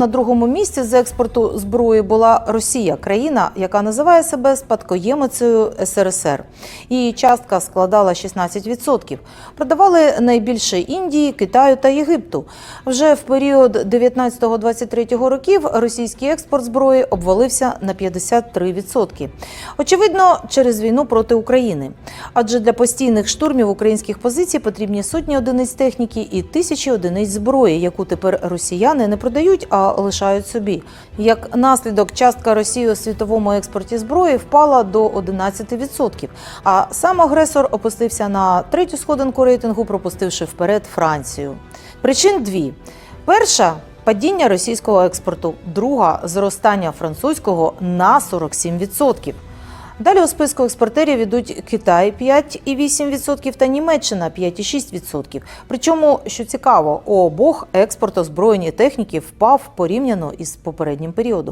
На другому місці з експорту зброї була Росія, країна, яка називає себе спадкоємицею СРСР. Її частка складала 16%. Продавали найбільше Індії, Китаю та Єгипту. Вже в період 19-23 років російський експорт зброї обвалився на 53%. Очевидно, через війну проти України. Адже для постійних штурмів українських позицій потрібні сотні одиниць техніки і тисячі одиниць зброї, яку тепер росіяни не продають, а лишають собі. Як наслідок, частка Росії у світовому експорті зброї впала до 11%. А сам агресор опустився на третю сходинку рейтингу, пропустивши вперед Францію. Причин дві: перша. Падіння російського експорту, друга зростання французького на 47%. Далі у списку експортерів ідуть Китай 5,8% та Німеччина 5,6%. Причому, що цікаво, у обох експорт озброєння техніки впав порівняно із попереднім періодом.